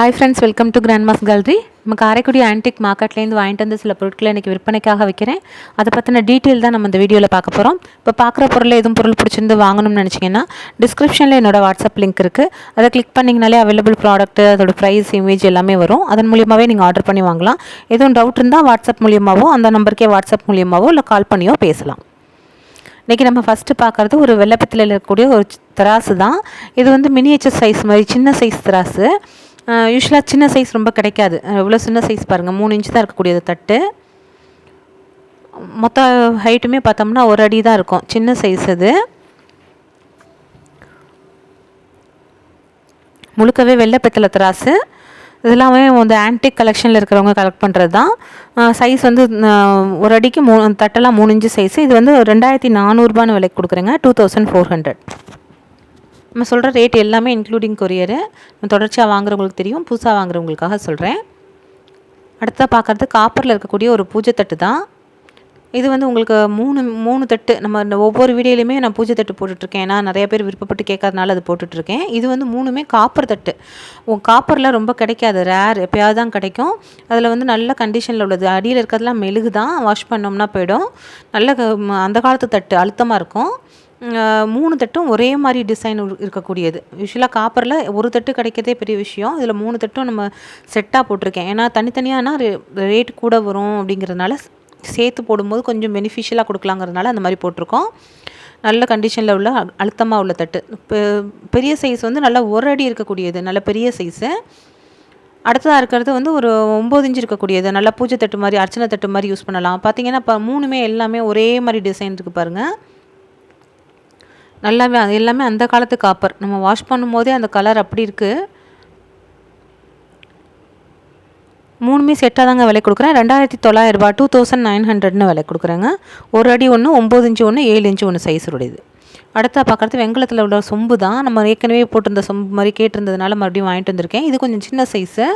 Hi friends welcome to grand mass gallery நம்ம Karaikudi antique மார்க்கெட்லேருந்து வாங்கிட்டு வந்து சில பொருட்களை இன்றைக்கி விற்பனைக்காக வைக்கிறேன். அதை பற்றின டீட்டெயில் தான் நம்ம இந்த வீடியோவில் பார்க்க போகிறோம் இப்போ பார்க்குற பொருள் எதுவும் பொருள் பிடிச்சிருந்து வாங்கணும்னு நினச்சிங்கன்னா டிஸ்கிரிப்ஷனில் என்னோட வாட்ஸ்அப் லிங்க் இருக்குது அதை கிளிக் பண்ணிங்கனாலே அவைலபிள் ப்ராடக்ட் அதோட ப்ரைஸ் இமேஜ் எல்லாமே வரும். அதன் மூலியமாகவே நீங்கள் ஆர்டர் பண்ணி வாங்கலாம். எதுவும் டவுட் இருந்தால் வாட்ஸ்அப் மூலியமாகவோ அந்த நம்பருக்கே வாட்ஸ்அப் மூலியமாகவோ இல்லை கால் பண்ணியோ பேசலாம். இன்றைக்கி நம்ம ஃபஸ்ட்டு பார்க்குறது ஒரு வெள்ளப்பத்திலையில் இருக்கக்கூடிய ஒரு திராசு தான். இது வந்து மினியேச்சர் சைஸ் மாதிரி சின்ன சைஸ் திராசு. யூஸ்வலாக சின்ன சைஸ் ரொம்ப கிடைக்காது. இவ்வளோ சின்ன சைஸ் பாருங்கள் மூணு இன்ச்சு தான் இருக்கக்கூடியது தட்டு. மொத்த ஹைட்டுமே பார்த்தோம்னா ஒரு அடி தான் இருக்கும். சின்ன சைஸ் அது. முழுக்கவே வெள்ளை பெத்தல திராசு. இதெல்லாமே வந்து ஆன்டிக் கலெக்ஷனில் இருக்கிறவங்க கலெக்ட் பண்ணுறது தான். சைஸ் வந்து ஒரு அடிக்கு மூ தட்டெல்லாம் மூணு இன்ச்சு சைஸ் இது வந்து ரெண்டாயிரத்தி நானூறுபான்னு விலைக்கு கொடுக்குறேங்க. டூ தௌசண்ட் ஃபோர் ஹண்ட்ரட் நம்ம சொல்கிற ரேட் எல்லாமே இன்க்ளூடிங் கொரியரு தொடர்ச்சியாக வாங்குறவங்களுக்கு தெரியும் புதுசாக வாங்குறவங்களுக்காக சொல்கிறேன் அடுத்ததாக பார்க்குறது காப்பரில் இருக்கக்கூடிய ஒரு பூஜை தட்டு தான். இது வந்து உங்களுக்கு மூணு மூணு தட்டு. நம்ம இந்த ஒவ்வொரு வீடியோலையுமே நான் பூஜை தட்டு போட்டுட்ருக்கேன். ஏன்னா நிறைய பேர் விருப்பப்பட்டு கேட்கறதுனால அது போட்டுட்ருக்கேன். இது வந்து மூணுமே காப்பர் தட்டு. உன் காப்பரில் ரொம்ப கிடைக்காது. ரேர் எப்பயாவது தான் கிடைக்கும். அதில் வந்து நல்ல கண்டிஷனில் உள்ளது. அடியில் இருக்கிறதுலாம் மெழுகு தான் வாஷ் பண்ணோம்னா போயிடும். நல்ல க- ம- அந்த காலத்து தட்டு அழுத்தமாக இருக்கும். மூணு தட்டும் ஒரே மாதிரி டிசைன் இருக்கக்கூடியது. யூஸ்வலாக காப்பரில் ஒரு தட்டு கிடைக்கிறதே பெரிய விஷயம். இதில் மூணு தட்டும் நம்ம செட்டாக போட்டிருக்கேன். ஏன்னா தனித்தனியானா ரேட் கூட வரும் அப்படிங்கிறதுனால சேர்த்து போடும்போது கொஞ்சம் பெனிஃபிஷியலாக கொடுக்கலாங்கிறதுனால அந்த மாதிரி போட்டிருக்கோம். நல்ல கண்டிஷனில் உள்ள அழுத்தமாக உள்ள தட்டு. பெரிய சைஸ் வந்து நல்லா ஒரு அடி இருக்கக்கூடியது. நல்ல பெரிய சைஸு அடுத்ததாக இருக்கிறது வந்து ஒரு ஒம்பது இன்ச் இருக்கக்கூடியது. நல்லா பூஜை தட்டு மாதிரி அர்ச்சனை தட்டு மாதிரி யூஸ் பண்ணலாம். பார்த்தீங்கன்னா இப்போ மூணுமே எல்லாமே ஒரே மாதிரி டிசைன் இருக்குது பாருங்கள் நல்லாவே அது எல்லாமே அந்த காலத்து காப்பர். நம்ம வாஷ் பண்ணும்போதே அந்த கலர் அப்படி இருக்குது மூணுமே செட்டாக தாங்க விலை கொடுக்குறேன். ரெண்டாயிரத்தி தொள்ளாயிரரூபா டூ தௌசண்ட் நைன் ஹண்ட்ரட்னு விலை கொடுக்குறேங்க. ஒரு அடி ஒன்று ஒம்பது இன்ச்சு ஒன்று ஏழு இன்ச்சு ஒன்று சைஸ் உடையது. அடுத்தா பார்க்குறது வெங்கலத்தில் உள்ள சொம்பு தான் நம்ம ஏற்கனவே போட்டிருந்த சொம்பு மாதிரி கேட்டிருந்ததுனால மறுபடியும் வாங்கிட்டு வந்திருக்கேன். இது கொஞ்சம் சின்ன சைஸு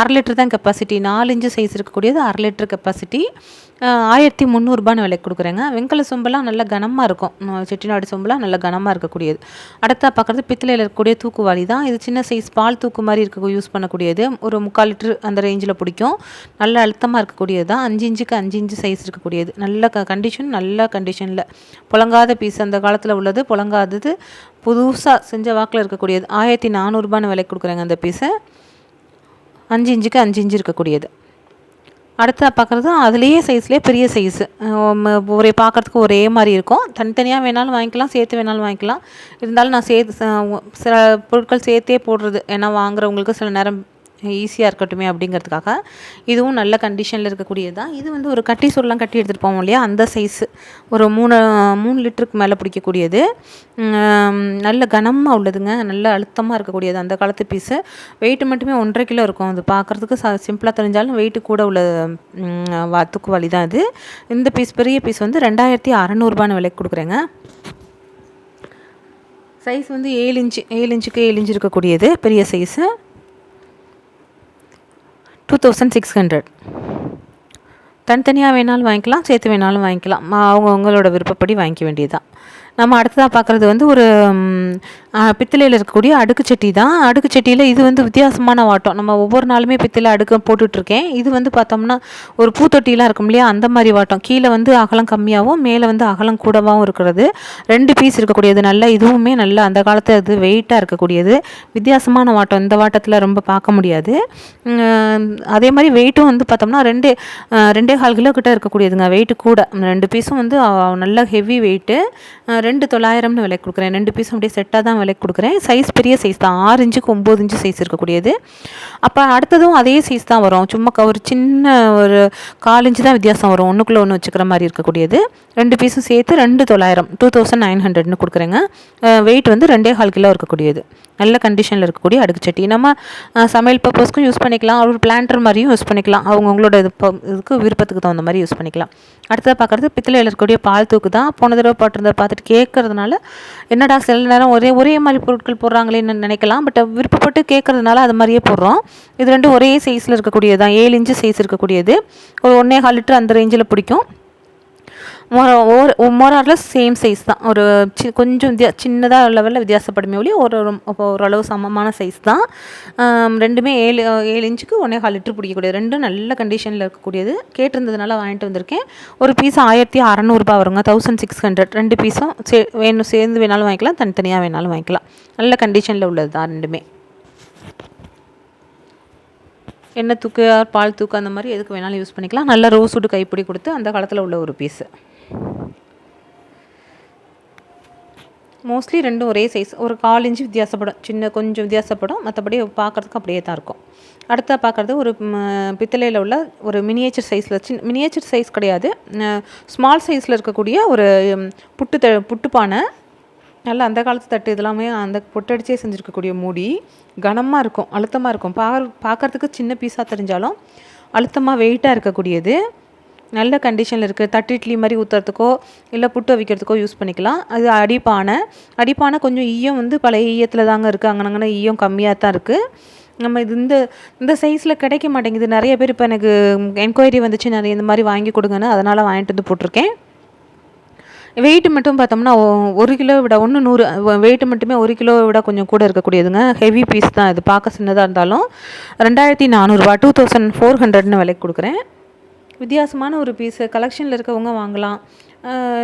அரை லிட்டர் தான் கெப்பாசிட்டி நாலு இன்ச்சு சைஸ் இருக்கக்கூடியது அரை லிட்டர் கெப்பாசிட்டி ஆயிரத்தி முந்நூறுபான்னு விலைக்கு கொடுக்குறேங்க. வெங்கல சொம்பெல்லாம் நல்லா கனமாக இருக்கும். செட்டிநாடு சொம்பெல்லாம் நல்லா கனமாக இருக்கக்கூடியது. அடுத்தா பார்க்குறது பித்தளையில் இருக்கக்கூடிய தூக்குவாளி தான். இது சின்ன சைஸ் பால் தூக்கு மாதிரி இருக்க யூஸ் பண்ணக்கூடியது. ஒரு முக்கால் லிட்டர் அந்த ரேஞ்சில் பிடிக்கும். நல்ல அழுத்தமாக இருக்கக்கூடியது தான். அஞ்சு இன்ச்சுக்கு அஞ்சு இன்ச்சு சைஸ் இருக்கக்கூடியது. நல்ல க கண்டிஷன் நல்ல கண்டிஷனில் புழங்காத பீஸ் அந்த காலத்தில் உள்ளது. புழங்காதது புதுசாக செஞ்ச வாக்கில் இருக்கக்கூடியது. ஆயிரத்தி நானூறுபான்னு விலைக்கு கொடுக்குறேங்க அந்த பீஸை அஞ்சு இன்ச்சுக்கு அஞ்சு இன்ச்சு இருக்கக்கூடியது. அடுத்ததாக பார்க்குறது அதுலேயே சைஸ்லேயே பெரிய சைஸு ஒரே பார்க்குறதுக்கு ஒரே மாதிரி இருக்கும். தனித்தனியாக வேணாலும் வாங்கிக்கலாம் சேர்த்து வேணாலும் வாங்கிக்கலாம். இருந்தாலும் நான் சேர்த்து சில பொருட்கள் சேர்த்தே போடுறது. ஏன்னா வாங்குறவங்களுக்கு சில நேரம் ஈஸியாக இருக்கட்டுமே அப்படிங்கிறதுக்காக இதுவும் நல்ல கண்டிஷனில் இருக்கக்கூடியது தான். இது வந்து ஒரு கட்டி சொல்லலாம் கட்டி எடுத்துகிட்டு போவோம் இல்லையா? அந்த சைஸு ஒரு மூணு மூணு லிட்டருக்கு மேலே பிடிக்கக்கூடியது. நல்ல கனமாக உள்ளதுங்க. நல்ல அழுத்தமாக இருக்கக்கூடியது அந்த காலத்து பீஸு வெயிட்டு மட்டுமே ஒன்றரை கிலோ இருக்கும். அது பார்க்குறதுக்கு ச சிம்பிளாக தெரிஞ்சாலும் வெயிட்டு கூட உள்ள வாத்துக்கு வழி தான் இது இந்த பீஸ் பெரிய பீஸ் வந்து ரெண்டாயிரத்தி அறநூறுபான்னு விலைக்கு கொடுக்குறேங்க. சைஸ் வந்து ஏழு இன்ச்சு ஏழு இன்ச்சுக்கு ஏழு இன்ச்சு இருக்கக்கூடியது. பெரிய size two thousand six hundred தனித்தனியாக வேணாலும் வாங்கிக்கலாம் சேர்த்து வேணாலும் வாங்கிக்கலாம். ம- அவங்க அவங்களோட விருப்பப்படி வாங்கிக்க வேண்டியதுதான். நம்ம அடுத்ததாக பார்க்குறது வந்து ஒரு பித்தளையில் இருக்கக்கூடிய அடுக்கு சட்டி தான். அடுக்கு சட்டியில் இது வந்து வித்தியாசமான வாட்டம். நம்ம ஒவ்வொரு நாளுமே பித்தளை அடுக்கு போட்டுட்ருக்கேன். இது வந்து பார்த்தோம்னா ஒரு பூத்தொட்டிலாம் இருக்கும் இல்லையா? அந்த மாதிரி வாட்டம். கீழே வந்து அகலம் கம்மியாகவும் மேலே வந்து அகலம் கூடவாகவும் இருக்கிறது. ரெண்டு பீஸ் இருக்கக்கூடியது. நல்ல இதுவுமே நல்லா அந்த காலத்தில் இது வெயிட்டாக இருக்கக்கூடியது. வித்தியாசமான வாட்டம். இந்த வாட்டத்தில் ரொம்ப பார்க்க முடியாது. அதே மாதிரி வெயிட்டும் வந்து பார்த்தோம்னா ரெண்டு ரெண்டே கால் கிலோ கிட்ட இருக்கக்கூடியதுங்க. வெயிட்டு கூட. ரெண்டு பீஸும் வந்து நல்ல ஹெவி வெயிட்டு ரெண்டு தொள்ளாயிரம்னு விலை கொடுக்குறேன். ரெண்டு பீஸும் அப்படியே செட்டாக தான் விலைக்கு கொடுக்குறேன். சைஸ் பெரிய சைஸ் தான். ஆறு இன்ச்சுக்கு ஒம்பது இன்ச்சு சைஸ் இருக்கக்கூடியது. அப்போ அடுத்ததும் அதே சைஸ் தான் வரும். சும்மா க- ஒரு சின்ன ஒரு கால் இன்ச்சு தான் வித்தியாசம் வரும். ஒன்றுக்குள்ளே ஒன்று வச்சுக்கிற மாதிரி இருக்கக்கூடியது. ரெண்டு பீஸும் சேர்த்து ரெண்டு தொள்ளாயிரம். டூ தௌசண்ட் நைன் ஹண்ட்ரட்னு கொடுக்குறேங்க. வெயிட் வந்து ரெண்டே கால் கிலோ இருக்கக்கூடியது. நல்ல கண்டிஷனில் இருக்கக்கூடிய அடுக்கு சட்டி. நம்ம சமையல் பர்பஸ்க்கும் யூஸ் பண்ணிக்கலாம். ஒரு பிளான்டர் மாதிரியும் யூஸ் பண்ணிக்கலாம். அவங்கவுங்களோட இது இதுக்கு விருப்பத்துக்கு தகுந்த மாதிரி யூஸ் பண்ணிக்கலாம். அடுத்ததாக பார்க்குறது பித்தளையில் இருக்கக்கூடிய பால் தூக்கு தான். போன தடவை போட்டிருந்த பார்த்துட்டு கேட்கறதுனால என்னடா சில நேரம் ஒரே ஒரே மாதிரி பொருட்கள் போடுறாங்களேன்னு நினைக்கலாம். பட் விருப்பப்பட்டு கேட்கறதுனால அது மாதிரியே போடுறோம். இது ரெண்டும் ஒரே சைஸில் இருக்கக்கூடியது தான். ஏழு இன்ச்சு சைஸ் இருக்கக்கூடியது. ஒரு ஒன்றே கால் லிட்டர் அந்த ரேஞ்சில் பிடிக்கும். மோரார்லஸ் சேம் சைஸ் தான். ஒரு சி கொஞ்சம் வித்தியா சின்னதாக லெவலில் வித்தியாசப்படுமே ஒளி ஒரு ஒரு ஓரளவு சமமான சைஸ் தான். ரெண்டுமே ஏழு ஏழு இன்ச்சுக்கு ஒன்றே கால் லிட்டர் பிடிக்கக்கூடியது. ரெண்டும் நல்ல கண்டிஷனில் இருக்கக்கூடியது. கேட்டிருந்ததுனால வாங்கிட்டு வந்திருக்கேன். ஒரு பீஸ் ஆயிரத்தி அறநூறுபா வருங்க. தௌசண்ட் சிக்ஸ் ஹண்ட்ரட் ரெண்டு பீஸும் சே வேணும் சேர்ந்து வேணாலும் வாங்கிக்கலாம். தனித்தனியாக வேணாலும் வாங்கிக்கலாம். நல்ல கண்டிஷனில் உள்ளது தான் ரெண்டுமே. எண்ணெய் தூக்கு பால் தூக்கு அந்த மாதிரி எதுக்கு வேணாலும் யூஸ் பண்ணிக்கலாம். நல்ல ரோஸுடு கைப்பிடி கொடுத்து அந்த காலத்தில் உள்ள ஒரு பீஸு மோஸ்ட்லி ரெண்டும் ஒரே சைஸ் ஒரு கால் இன்ச்சு வித்தியாசப்படும். சின்ன கொஞ்சம் வித்தியாசப்படும். மற்றபடி பார்க்குறதுக்கு அப்படியே தான் இருக்கும். அடுத்தா பார்க்குறது ஒரு பித்தளையில் உள்ள ஒரு மினியேச்சர் சைஸில் சின் மினியேச்சர் சைஸ் கிடையாது. ஸ்மால் சைஸில் இருக்கக்கூடிய ஒரு புட்டு த புட்டுப்பானை நல்லா அந்த காலத்து தட்டு இதெல்லாமே அந்த பொட்டடிச்சே செஞ்சுருக்கக்கூடிய மூடி. கனமாக இருக்கும். அழுத்தமாக இருக்கும். பா பார்க்குறதுக்கு சின்ன பீஸாக தெரிஞ்சாலும் அழுத்தமாக வெயிட்டாக இருக்கக்கூடியது. நல்ல கண்டிஷனில் இருக்குது தட்டு இட்லி மாதிரி ஊற்றுறதுக்கோ இல்லை புட்டு வைக்கிறதுக்கோ யூஸ் பண்ணிக்கலாம். அது அடிப்பானை. அடிப்பானை கொஞ்சம் ஈயம் வந்து பழைய ஈயத்தில் தாங்க இருக்குது அங்கனங்கன்னா ஈயம் கம்மியாக தான் இருக்குது நம்ம இது இந்த இந்த சைஸில் கிடைக்க மாட்டேங்குது. நிறைய பேர் இப்போ எனக்கு என்கொயரி வந்துச்சு. நிறைய இந்த மாதிரி வாங்கி கொடுங்கன்னு. அதனால் வாங்கிட்டு வந்து போட்டிருக்கேன். வெயிட் மட்டும் பார்த்தோம்னா ஒரு கிலோ விட ஒன்று நூறு வெயிட் மட்டுமே ஒரு கிலோ விட கொஞ்சம் கூட இருக்கக்கூடியதுங்க. ஹெவி பீஸ் தான் இது. பார்க்க சின்னதாக இருந்தாலும் ரெண்டாயிரத்தி நானூறுரூவா டூ தௌசண்ட் ஃபோர் ஹண்ட்ரட்னு விலைக்கு கொடுக்குறேன். வித்தியாசமான ஒரு பீஸு கலெக்ஷனில் இருக்கவங்க வாங்கலாம்.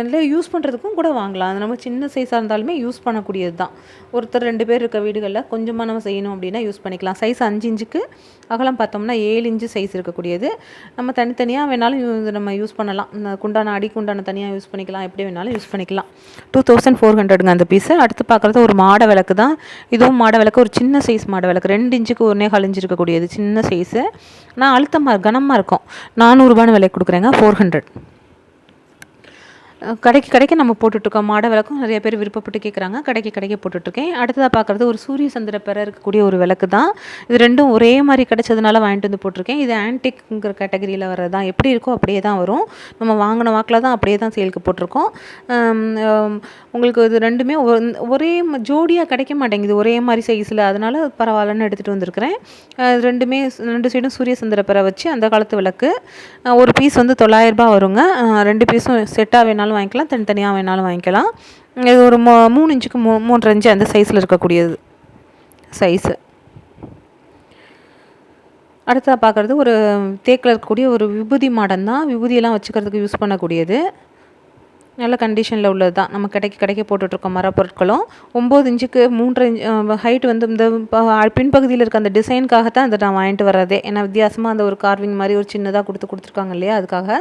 இல்லை யூஸ் பண்ணுறதுக்கும் கூட வாங்கலாம். அது நம்ம சின்ன சைஸாக இருந்தாலுமே யூஸ் பண்ணக்கூடியது தான். ஒருத்தர் ரெண்டு பேர் இருக்க வீடுகளில் கொஞ்சமாக நம்ம செய்யணும் அப்படின்னா யூஸ் பண்ணிக்கலாம். சைஸ் அஞ்சு இன்ச்சுக்கு அகலம் பார்த்தோம்னா ஏழு இன்ச்சு சைஸ் இருக்கக்கூடியது. நம்ம தனித்தனியாக வேணாலும் நம்ம யூஸ் பண்ணலாம். இந்த குண்டான அடி குண்டான தனியாக யூஸ் பண்ணிக்கலாம். எப்படி வேணாலும் யூஸ் பண்ணிக்கலாம். டூ தௌசண்ட் ஃபோர் ஹண்ட்ரடுங்க அந்த பீஸு அடுத்து பார்க்குறது ஒரு மாட விளக்கு தான். இதுவும் மாட விளக்கு. ஒரு சின்ன சைஸ் மாட விளக்கு. ரெண்டு இன்ச்சுக்கு ஒன்றே கால் இருக்கக்கூடியது. சின்ன சைஸு நான் அழுத்தமாக கனமாக இருக்கும். நானூறுரூபான்னு விலை கொடுக்குறேங்க. ஃபோர் ஹண்ட்ரட் கடைக்கு கடைக்கு நம்ம போட்டுட்ருக்கோம். மாட விளக்கும் நிறைய பேர் விருப்பப்பட்டு கேட்குறாங்க கடைக்கு கடைக்கு போட்டுட்ருக்கேன். அடுத்ததாக பார்க்குறது ஒரு சூரிய சந்திர பெற இருக்கக்கூடிய ஒரு விளக்கு தான். இது ரெண்டும் ஒரே மாதிரி கிடச்சதுனால வாங்கிட்டு வந்து போட்டிருக்கேன். இது ஆன்டிக்ங்கிற கேட்டகரியில் வர்றது தான் எப்படி இருக்கோ அப்படியே தான் வரும். நம்ம வாங்கின வாக்கில் தான் அப்படியே தான் சேலுக்கு போட்டிருக்கோம். உங்களுக்கு இது ரெண்டுமே ஒரே ஜோடியாக கிடைக்க மாட்டேங்குது. ஒரே மாதிரி சைஸில் அதனால் பரவாயில்லன்னு எடுத்துகிட்டு வந்திருக்கிறேன். ரெண்டுமே ரெண்டு சைடும் சூரிய சந்திர பெற வச்சு அந்த காலத்து விளக்கு. ஒரு பீஸ் வந்து தொள்ளாயிரரூபா வருங்க. ரெண்டு பீஸும் செட்டாக வேணாலும் வேணாலும் வாங்கிக்கலாம் தனித்தனியாக வேணாலும் வாங்கிக்கலாம். இது ஒரு மூ மூணு இன்ச்சுக்கு மூ மூன்றரை இன்ச்சு அந்த சைஸில் இருக்கக்கூடியது சைஸு அடுத்ததாக பார்க்குறது ஒரு தேக்கில் இருக்கக்கூடிய ஒரு விபூதி மாடன் தான். விபூதியெல்லாம் வச்சுக்கிறதுக்கு யூஸ் பண்ணக்கூடியது. நல்ல கண்டிஷனில் உள்ளது தான். நம்ம கடைக்கு கடைக்கு போட்டுட்ருக்கோம் மரப்பொருட்களும் ஒம்பது இன்ச்சுக்கு மூன்றரை இன்ச் ஹைட் வந்து இந்த பின்பகுதியில் இருக்க அந்த டிசைனுக்காக தான் அதை நான் வாங்கிட்டு வர்றதே. ஏன்னா வித்தியாசமாக அந்த ஒரு கார்விங் மாதிரி ஒரு சின்னதாக கொடுத்து கொடுத்துருக்காங்க இல்லையா அதுக்காக.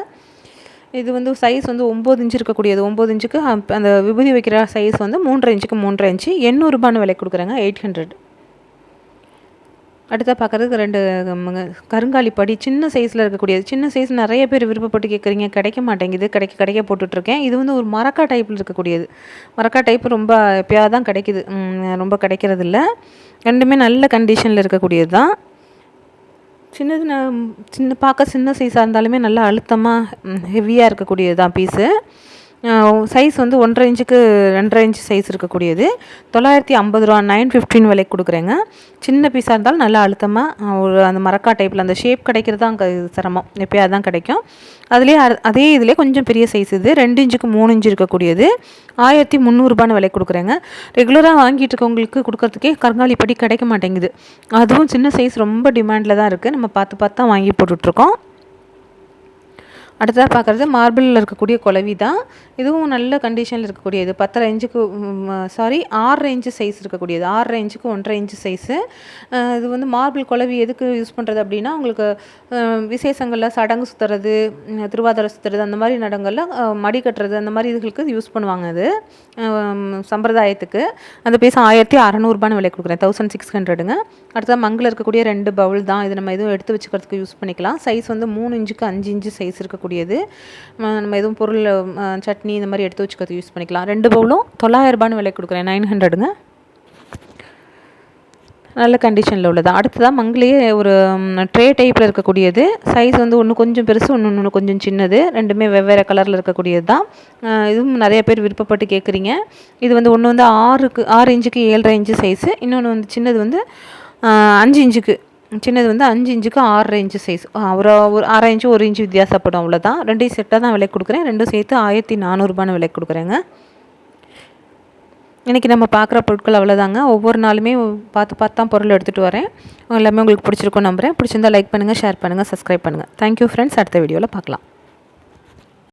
இது வந்து சைஸ் வந்து ஒம்பது இன்ச்சு இருக்கக்கூடியது. ஒம்பது இன்ச்சுக்கு அந்த விபூதி வைக்கிற சைஸ் வந்து மூன்றரை இன்ச்சுக்கு மூன்றரை இன்ச்சு எண்ணூறுபான்னு விலை கொடுக்குறாங்க எயிட் ஹண்ட்ரட் அடுத்த பார்க்குறதுக்கு ரெண்டு கருங்காலி படி சின்ன சைஸில் இருக்கக்கூடியது. சின்ன சைஸ் நிறைய பேர் விருப்பப்பட்டு கேட்குறீங்க கிடைக்க மாட்டேங்குது கிடைக்க கிடைக்க போட்டுட்ருக்கேன். இது வந்து ஒரு மரக்கா டைப்பில் இருக்கக்கூடியது. மரக்கா டைப் ரொம்ப எப்பயாவது தான் கிடைக்கிது ரொம்ப கிடைக்கிறதில்ல. ரெண்டுமே நல்ல கண்டிஷனில் இருக்கக்கூடியது தான் சின்னது சின்ன பார்க்க சின்ன சைஸாக இருந்தாலுமே நல்லா அழுத்தமாக ஹெவியாக இருக்கக்கூடியது தான் பீஸு சைஸ் வந்து ஒன்றரை இன்ச்சுக்கு ரெண்டரை இன்ச்சு சைஸ் இருக்கக்கூடியது. தொள்ளாயிரத்தி ஐம்பது ரூபா நைன் ஃபிஃப்டின் விலைக்கு கொடுக்குறேங்க. சின்ன பீஸாக இருந்தாலும் நல்லா அழுத்தமாக ஒரு அந்த மரக்கா டைப்பில் அந்த ஷேப் கிடைக்கிறது தான் சிரமம். எப்போயாவது தான் கிடைக்கும். அதுலேயே அதே இதிலே கொஞ்சம் பெரிய சைஸ் இது. ரெண்டு இன்ச்சுக்கு மூணு இன்ச்சு இருக்கக்கூடியது. ஆயிரத்தி முந்நூறுபான்னு விலை கொடுக்குறேங்க. ரெகுலராக வாங்கிட்டு இருக்கவங்களுக்கு கொடுக்குறதுக்கே கருங்காலி படி கிடைக்க மாட்டேங்குது. அதுவும் சின்ன சைஸ் ரொம்ப டிமாண்டில் தான் இருக்குது நம்ம பார்த்து பார்த்து தான் வாங்கி போட்டுட்ருக்கோம் அடுத்ததாக பார்க்குறது மார்பிளில் இருக்கக்கூடிய குலவி தான். இதுவும் நல்ல கண்டிஷனில் இருக்கக்கூடியது. பத்தரை இன்ச்சுக்கு சாரி ஆறு இன்ச்சு சைஸ் இருக்கக்கூடியது. ஆறு இன்ச்சுக்கு ஒன்றரை இன்ச்சு சைஸு இது வந்து மார்பிள் குலவி எதுக்கு யூஸ் பண்ணுறது அப்படின்னா உங்களுக்கு விசேஷங்களில் சடங்கு சுற்றுறது திருவாதிரை சுற்றுறது அந்த மாதிரி நடங்களில் மடி கட்டுறது அந்த மாதிரி இதுகளுக்கு யூஸ் பண்ணுவாங்க அது. சம்பிரதாயத்துக்கு. அந்த பீஸ் ஆயிரத்தி அறநூறுபான்னு விலை கொடுக்குறேன். தௌசண்ட் சிக்ஸ் ஹண்ட்ரடுங்க அடுத்தது மங்கில் இருக்கக்கூடிய ரெண்டு பவுல் தான். இது நம்ம எதுவும் எடுத்து வச்சுக்கிறதுக்கு யூஸ் பண்ணிக்கலாம். சைஸ் வந்து மூணு இன்ச்சுக்கு அஞ்சு இன்ச்சு சைஸ் இருக்கக்கூடிய வரக்கூடியது நம்ம எதுவும் பொருள் சட்னி இந்த மாதிரி எடுத்து வச்சுக்கிறது யூஸ் பண்ணிக்கலாம். ரெண்டு பவுலும் தொள்ளாயிரரூபான்னு விலை கொடுக்குறேன். நைன் ஹண்ட்ரடுங்க. நல்ல கண்டிஷனில் உள்ளது. அடுத்ததாக மங்கிலேயே ஒரு ட்ரே டைப்பில் இருக்கக்கூடியது. சைஸ் வந்து ஒன்று கொஞ்சம் பெருசு ஒன்று ஒன்று கொஞ்சம் சின்னது. ரெண்டுமே வெவ்வேறு கலரில் இருக்கக்கூடியது தான் இதுவும் நிறைய பேர் விருப்பப்பட்டு கேட்குறீங்க இது வந்து ஒன்று வந்து ஆறுக்கு ஆறு இன்ச்சுக்கு ஏழரை இன்ச்சு சைஸு இன்னொன்று வந்து சின்னது வந்து அஞ்சு இன்ச்சுக்கு சின்னது வந்து அஞ்சு இன்ச்சுக்கு ஆறரை இன்ச்சு சைஸ் ஒரு ஒரு அரை இன்ச்சு ஒரு இன்ச்சு வித்தியாசப்படும் அவ்வளோதான் ரெண்டையும் செட்டாக தான் விலை கொடுக்குறேன். ரெண்டும் சேர்த்து ஆயிரத்தி நானூறுபான்னு விலை கொடுக்குறேங்க. இன்றைக்கி நம்ம பார்க்குற பொருட்கள் அவ்வளோதாங்க ஒவ்வொரு நாளுமே பார்த்து பார்த்து தான் பொருள் எடுத்துகிட்டு வரேன். எல்லாமே உங்களுக்கு பிடிச்சிருக்கும் நம்புகிறேன் பிடிச்சிருந்தா லைக் பண்ணுங்கள் ஷேர் பண்ணுங்கள் சப்ஸ்கிரைப் பண்ணுங்கள் தேங்க்யூ ஃப்ரெண்ட்ஸ் அடுத்த வீடியோவில் பார்க்கலாம்.